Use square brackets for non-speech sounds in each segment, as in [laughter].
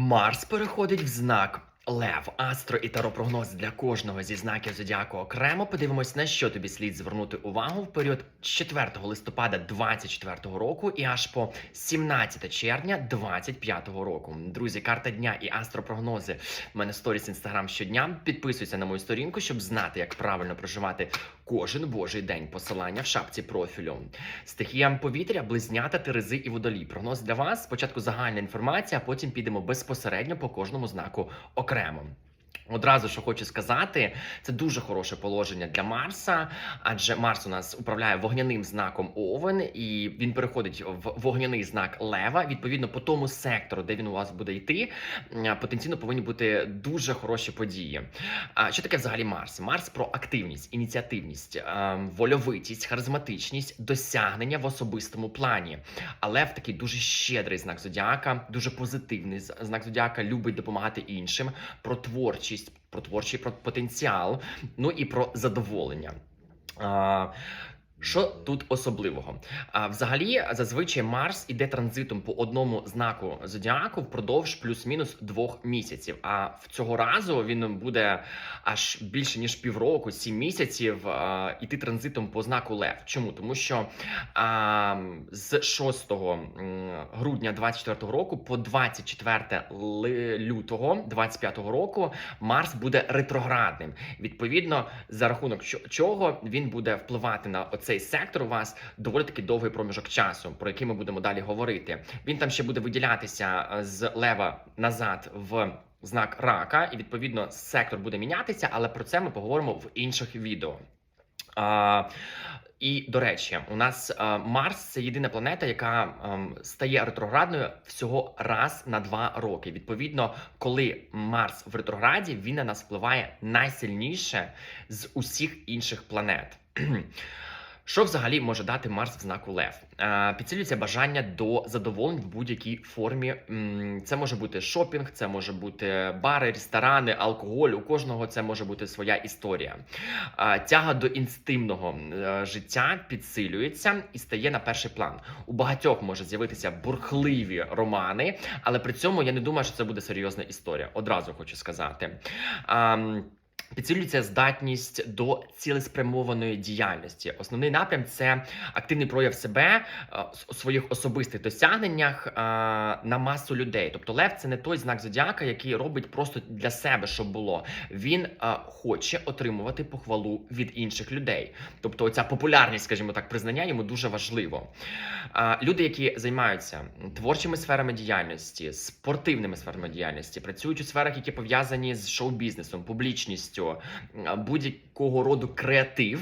Марс переходить в знак Лев, астро і таропрогноз для кожного зі знаків зодіаку окремо. Подивимось, на що тобі слід звернути увагу в період з 4 листопада 24 року і аж по 17 червня 25 року. Друзі, карта дня і астропрогнози. У мене сторіс інстаграм щодня. Підписуйся на мою сторінку, щоб знати, як правильно проживати кожен божий день. Посилання в шапці профілю. Стихіям повітря, близнята, терези і водолій. Прогноз для вас. Спочатку загальна інформація, а потім підемо безпосередньо по кожному знаку окремо. Одразу що хочу сказати, це дуже хороше положення для Марса, адже Марс у нас управляє вогняним знаком Овен, і він переходить в вогняний знак Лева. Відповідно, по тому сектору, де він у вас буде йти, потенційно повинні бути дуже хороші події. А що таке взагалі Марс? Марс про активність, ініціативність, е, вольовитість, харизматичність, досягнення в особистому плані. Але в такий дуже щедрий знак зодіака, дуже позитивний знак зодіака, любить допомагати іншим, про творчість, про творчий потенціал, ну і про задоволення. Що тут особливого? А, взагалі, зазвичай Марс іде транзитом по одному знаку зодіаку впродовж плюс-мінус двох місяців. А в цього разу він буде аж більше ніж півроку, сім місяців а, іти транзитом по знаку Лев. Чому? Тому що а, з 6 м, грудня 24 року по 24 ли- лютого 25 року Марс буде ретроградним. Відповідно, за рахунок чого він буде впливати на оцей сектор у вас доволі таки довгий проміжок часу, про який ми будемо далі говорити. Він там ще буде виділятися е, з лева назад в. Знак рака, і відповідно сектор буде мінятися, але про це ми поговоримо в інших відео. А, і до речі, у нас а, Марс це єдина планета, яка ем, стає ретроградною всього раз на два роки. Відповідно, коли Марс в ретрограді, він на нас впливає найсильніше з усіх інших планет. Що взагалі може дати Марс в знаку Лев? Підсилюється бажання до задоволень в будь-якій формі. Це може бути шопінг, це може бути бари, ресторани, алкоголь. У кожного це може бути своя історія. Тяга до інстимного е, життя підсилюється і стає на перший план. У багатьох може з'явитися бурхливі романи, але при цьому я не думаю, що це буде серйозна історія. Одразу хочу сказати. Підсилюється здатність до цілеспрямованої діяльності. Основний напрям це активний прояв себе е, у своїх особистих досягненнях е, на масу людей. Тобто Лев це не той знак зодіака, який робить просто для себе, щоб було. Він е, хоче отримувати похвалу від інших людей. Тобто, оця популярність, скажімо так, признання йому дуже важливо. Люди, які займаються творчими сферами діяльності, спортивними сферами діяльності, працюють у сферах, які пов'язані з шоу-бізнесом, публічністю, будь-якого роду креатив,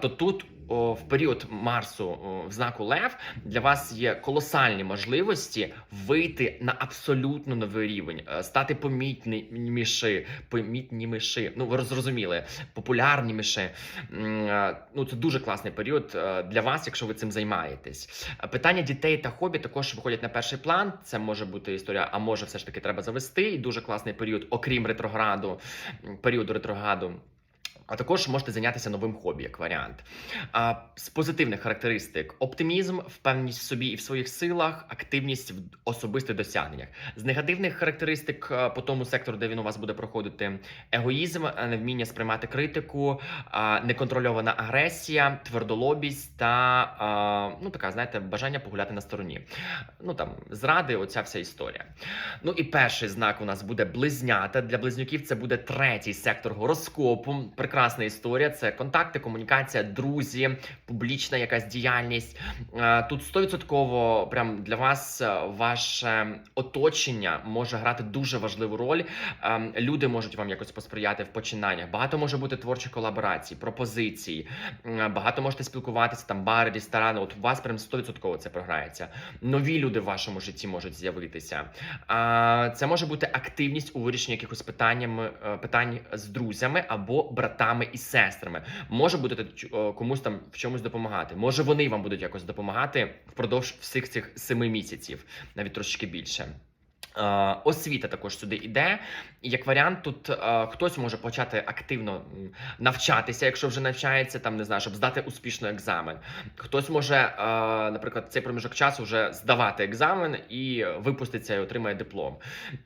то тут в період Марсу в знаку Лев для вас є колосальні можливості вийти на абсолютно новий рівень, е, стати помітніші, помітніші, Ну ви зрозуміли, популярніші. Е, Ну це дуже класний період е, для вас, якщо ви цим займаєтесь. Питання дітей та хобі також виходять на перший план. Це може бути історія, а може, все ж таки треба завести. І дуже класний період, окрім ретрограду, періоду ретрограду. А також можете зайнятися новим хобі як варіант. А, з позитивних характеристик: оптимізм, впевненість в собі і в своїх силах, активність в особистих досягненнях. З негативних характеристик е, по тому сектору, де він у вас буде проходити, егоїзм, е, невміння сприймати критику, а, неконтрольована агресія, твердолобість та ну така, знаєте, бажання погуляти на стороні. Ну там зради, оця вся історія. Ну і перший знак у нас буде близнята. Для близнюків це буде третій сектор гороскопу. Прекрасна історія. Це контакти, комунікація, друзі, публічна якась діяльність. Е, Тут 100% прям для вас е, ваше оточення може грати дуже важливу роль. Ем, Люди можуть вам якось посприяти в починаннях. Багато може бути творчих колаборацій, пропозицій. Багато можете спілкуватися там, бари, ресторани. От у вас прям 100% це програється. Нові люди в вашому житті можуть з'явитися. Це може бути активність у вирішенні якихось питаннями, е, питань з друзями або братами і сестрами. Може бути е, комусь там в чомусь допомагати. Може вони вам будуть якось допомагати впродовж всіх цих семи місяців, навіть трошки більше. Е, Освіта також сюди йде. І як варіант, тут е, хтось може почати активно навчатися, якщо вже навчається, там не знаю, щоб здати успішно екзамен. Хтось може, е, наприклад, цей проміжок часу вже здавати екзамен і випуститься і отримає диплом.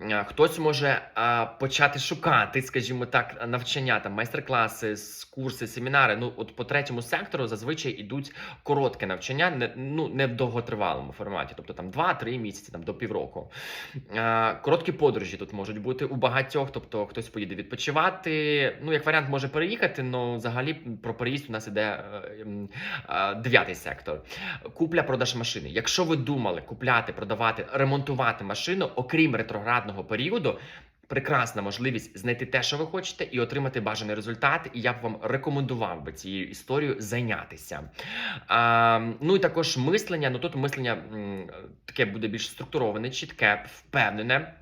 Е, Хтось може е, почати шукати, скажімо так, навчання, там майстер-класи, курси, семінари. Ну, от по третьому сектору зазвичай ідуть коротке навчання, не, ну, не в довготривалому форматі, тобто там 2-3 місяці, там до півроку. Е, Короткі подорожі тут можуть бути у багатьох, тобто хтось поїде відпочивати. Ну, як варіант, може переїхати, але взагалі про переїзд у нас іде е, е, дев'ятий сектор. Купля-продаж машини. Якщо ви думали купляти, продавати, ремонтувати машину, окрім ретроградного періоду. Прекрасна можливість знайти те, що ви хочете, і отримати бажаний результат. І я б вам рекомендував би цією історією зайнятися. А, ну і також мислення. Ну тут мислення м, таке буде більш структуроване, чітке, впевнене.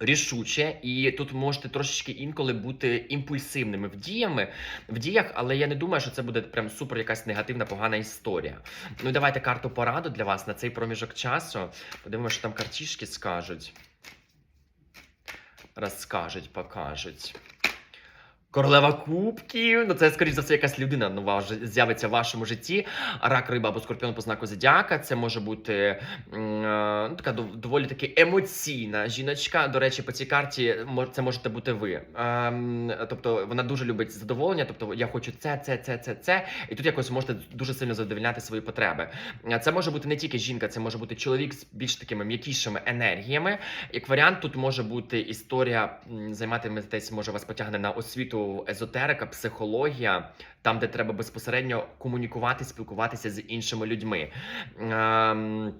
Рішуче, і тут можете трошечки інколи бути імпульсивними в діями в діях, але я не думаю, що це буде прям супер якась негативна, погана історія. Ну давайте карту пораду для вас на цей проміжок часу. Подивимося, що там картішки скажуть. Розкажуть, покажуть. Королева кубків. Ну, це, скоріш за все, якась людина нова вже з'явиться в вашому житті. Рак, риба або скорпіон по знаку зодіака. Це може бути е, ну, така доволі таки емоційна жіночка. До речі, по цій карті це можете бути ви. Ем, тобто вона дуже любить задоволення. Тобто, я хочу це, це, це, це, це. І тут якось можете дуже сильно задовольняти свої потреби. Е, Це може бути не тільки жінка, це може бути чоловік з більш такими м'якішими енергіями. Як варіант, тут може бути історія, займатиметесь, може вас потягне на освіту езотерика, психологія, там, де треба безпосередньо комунікувати, спілкуватися з іншими людьми. Ем,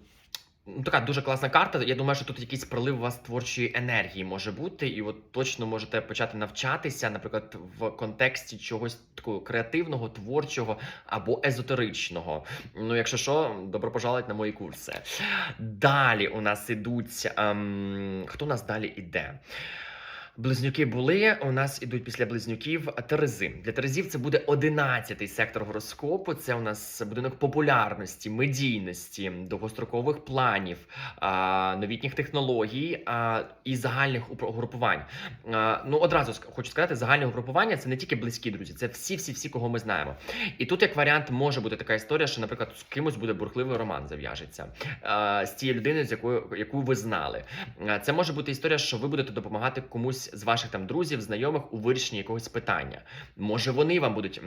Ну, така дуже класна карта. Я думаю, що тут якийсь прилив у вас творчої енергії може бути, і от точно можете почати навчатися, наприклад, в контексті чогось такого креативного, творчого або езотеричного. Ну, якщо що, добро пожаловать на мої курси. Далі у нас ідуть. Ем, хто у нас далі іде? Близнюки були. У нас ідуть після близнюків Терези. Для Терезів це буде 11-й сектор гороскопу. Це у нас будинок популярності, медійності, довгострокових планів, новітніх технологій і загальних угрупувань. Ну одразу хочу сказати, загальне угрупування це не тільки близькі друзі, це всі, всі, всі, кого ми знаємо. І тут, як варіант, може бути така історія, що, наприклад, з кимось буде бурхливий роман зав'яжеться з тією людиною, з якою яку ви знали. Це може бути історія, що ви будете допомагати комусь з ваших там друзів, знайомих у вирішенні якогось питання. Може, вони вам будуть.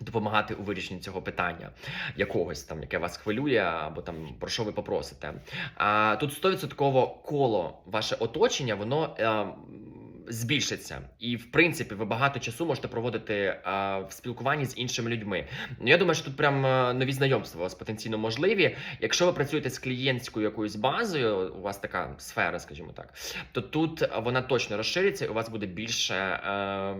Допомагати у вирішенні цього питання, якогось там, яке вас хвилює, або там про що ви попросите. А тут 100% коло ваше оточення, воно е, збільшиться. І в принципі, ви багато часу можете проводити е, в спілкуванні з іншими людьми. Ну я думаю, що тут прям е, нові знайомства у вас потенційно можливі. Якщо ви працюєте з клієнтською якоюсь базою, у вас така сфера, скажімо так, то тут вона точно розшириться, і у вас буде більше. Е,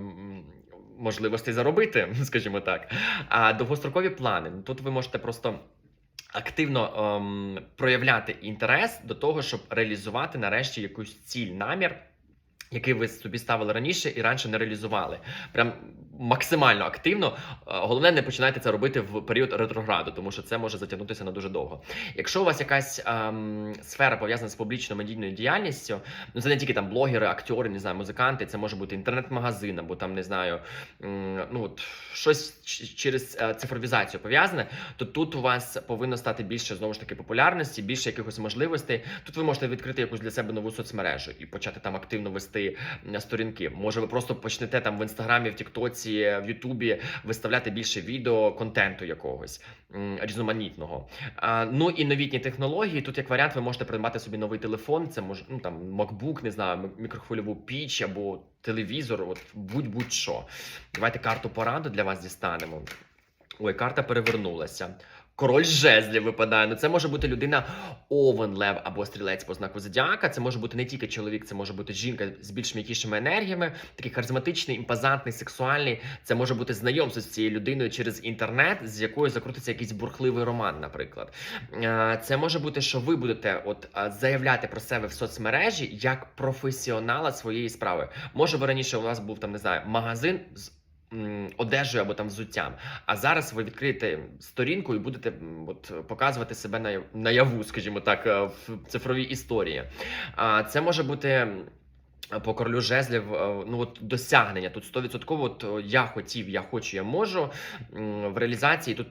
Можливостей заробити, [laughs] скажімо так. А довгострокові плани. Ну, Тут ви можете просто активно ем, проявляти інтерес до того, щоб реалізувати нарешті якусь ціль, намір, який ви собі ставили раніше і раніше не реалізували. Прям максимально активно. Е, Головне, не починайте це робити в період ретрограду, тому що це може затягнутися на дуже довго. Якщо у вас якась ем, сфера пов'язана з публічно-медійною діяльністю, ну це не тільки там блогери, актори, не знаю, музиканти, це може бути інтернет-магазин, або там не знаю, ну от щось через е, цифровізацію пов'язане, то тут у вас повинно стати більше знову ж таки популярності, більше якихось можливостей. Тут ви можете відкрити якусь для себе нову соцмережу і почати там активно вести м, сторінки. Може, ви просто почнете там в інстаграмі, в Тіктоці, в Ютубі виставляти більше відео, контенту якогось різноманітного. Ну і новітні технології. Тут як варіант, ви можете придбати собі новий телефон. Це може ну там MacBook, не знаю, мікрохвильову піч або телевізор. От будь-будь що. Давайте карту пораду для вас дістанемо. Ой, карта перевернулася. Король жезлів випадає. Ну це може бути людина овен, лев або стрілець по знаку зодіака. Це може бути не тільки чоловік, це може бути жінка з більш м'якішими енергіями, такий харизматичний, імпозантний, сексуальний. Це може бути знайомство з цією людиною через інтернет, з якою закрутиться якийсь бурхливий роман, наприклад. Е, Це може бути, що ви будете от е, заявляти про себе в соцмережі як професіонала своєї справи. Може, ви раніше у вас був там, не знаю, магазин з Одежею або там взуттям. А зараз ви відкриєте сторінку і будете от, показувати себе на, наяву, скажімо так, е, в цифровій історії. А це може бути. М, По королю жезлів, е, ну от досягнення тут 100% от е, я хотів, я хочу, я можу в реалізації. Тут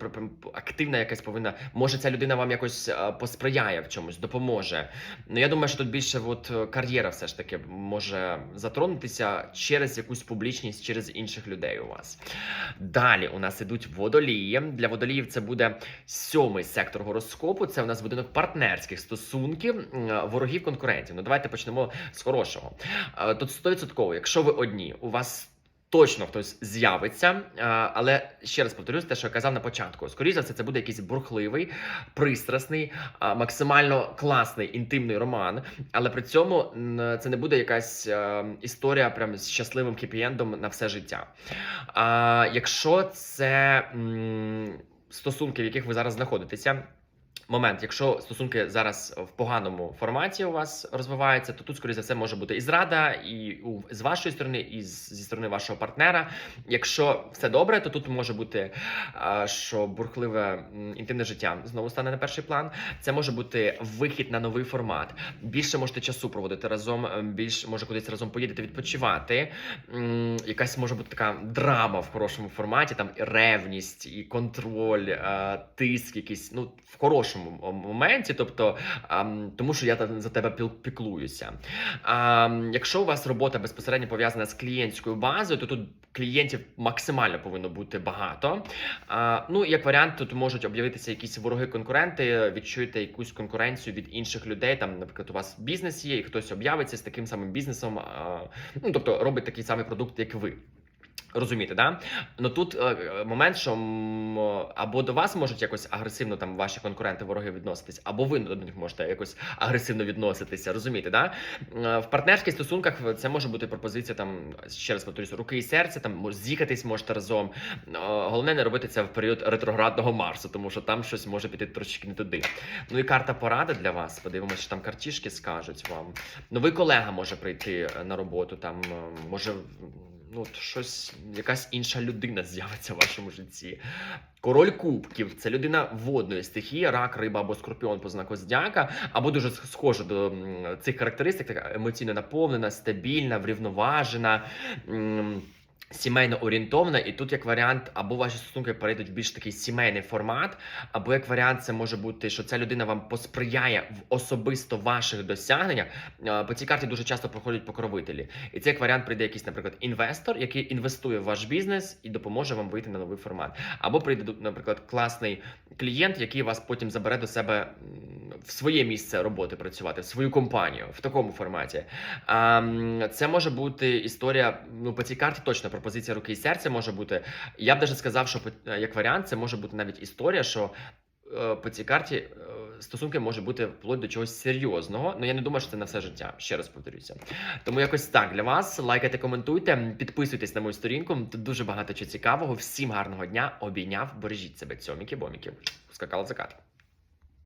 активна якась повинна. Може, ця людина вам якось е, посприяє в чомусь, допоможе. Ну я думаю, що тут більше от е, кар'єра все ж таки може затронутися через якусь публічність, через інших людей у вас. Далі у нас ідуть водолії. Для водоліїв це буде сьомий сектор гороскопу. Це у нас будинок партнерських стосунків, ворогів конкурентів. Ну давайте почнемо з хорошого. Е, Тут 100%, якщо ви одні, у вас. Точно хтось з'явиться, е, але ще раз повторюсь, те, що я казав на початку. Скоріше за все, це буде якийсь бурхливий, пристрасний, е, максимально класний інтимний роман. Але при цьому це не буде якась історія прям з щасливим хеппі-ендом на все життя. А якщо це стосунки, в яких ви зараз знаходитеся. Момент, якщо стосунки зараз в поганому форматі у вас розвиваються, то тут, скоріше за все, може бути і зрада, і з вашої сторони, і зі сторони вашого партнера. Якщо все добре, то тут може бути, що бурхливе інтимне життя знову стане на перший план. Це може бути вихід на новий формат. Більше можете часу проводити разом, ем, більш може кудись разом поїдете відпочивати. Якась може бути така драма в хорошому форматі, там і ревність, і контроль, е, тиск, якийсь ну в хорошому м- моменті, тобто ам, тому, що я за тебе піклуюся. А, якщо у вас робота безпосередньо пов'язана з клієнтською базою, то тут клієнтів максимально повинно бути багато. А, ну, як варіант, тут можуть об'явитися якісь вороги-конкуренти, відчуєте якусь конкуренцію від інших людей. Там, наприклад, у вас бізнес є, і хтось об'явиться з таким самим бізнесом, а, ну тобто робить такий самий продукт, як ви. Розумієте, да? Ну тут е, е, момент, що або до вас можуть якось агресивно там ваші конкуренти, вороги відноситись, або ви до них можете якось агресивно відноситися. Розумієте, да? Е, В партнерських стосунках це може бути пропозиція там ще раз повторюся, руки і серця, там з'їхатись можете разом. Е, Головне не робити це в період ретроградного Марсу, тому що там щось може піти трошки не туди. Ну і карта поради для вас. Подивимося, що там картішки скажуть вам. Новий колега може прийти на роботу, там може ну, щось, якась інша людина з'явиться в вашому житті. Король кубків це людина водної стихії, рак, риба або скорпіон по знаку зодіака, або дуже схоже до цих характеристик, така емоційно наповнена, стабільна, врівноважена. Сімейно орієнтована, і тут як варіант, або ваші стосунки перейдуть в більш такий сімейний формат, або як варіант, це може бути, що ця людина вам посприяє в особисто ваших досягненнях. Е, По цій карті дуже часто проходять покровителі. І це як варіант прийде якийсь, наприклад, інвестор, який інвестує в ваш бізнес і допоможе вам вийти на новий формат. Або прийде, наприклад, класний клієнт, який вас потім забере до себе в своє місце роботи працювати, в свою компанію в такому форматі. Це може бути історія. Ну, по цій карті точно пропозиція руки і серця може бути. Я б навіть сказав, що е, як варіант, це може бути навіть історія, що. е, По цій карті е, стосунки може бути вплоть до чогось серйозного. Ну я не думаю, що це на все життя. Ще раз повторюся. Тому якось так для вас. Лайкайте, коментуйте, підписуйтесь на мою сторінку. Тут дуже багато чого цікавого. Всім гарного дня. Обійняв, бережіть себе, цьоміки, боміки. Скакала закат.